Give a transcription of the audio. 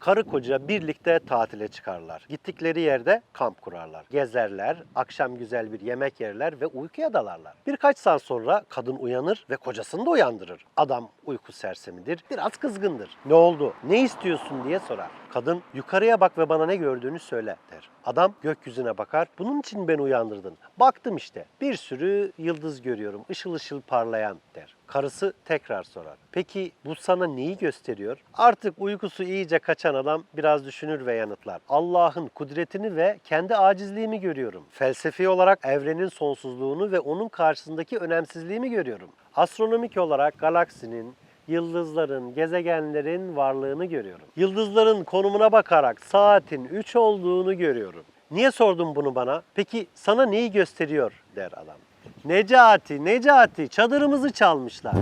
Karı koca birlikte tatile çıkarlar. Gittikleri yerde kamp kurarlar. Gezerler, akşam güzel bir yemek yerler ve uykuya dalarlar. Birkaç saat sonra kadın uyanır ve kocasını da uyandırır. Adam uyku sersemidir, biraz kızgındır. Ne oldu, ne istiyorsun diye sorar. Kadın yukarıya bak ve bana ne gördüğünü söyle der. Adam gökyüzüne bakar. Bunun için beni uyandırdın. Baktım işte. Bir sürü yıldız görüyorum. Işıl ışıl parlayan der. Karısı tekrar sorar. Peki bu sana neyi gösteriyor? Artık uykusu iyice kaçan adam biraz düşünür ve yanıtlar. Allah'ın kudretini ve kendi acizliğimi görüyorum. Felsefi olarak evrenin sonsuzluğunu ve onun karşısındaki önemsizliğimi görüyorum. Astronomik olarak galaksinin, yıldızların, gezegenlerin varlığını görüyorum. Yıldızların konumuna bakarak saatin 3 olduğunu görüyorum. Niye sordun bunu bana? Peki sana neyi gösteriyor der adam. Necati, Necati çadırımızı çalmışlar.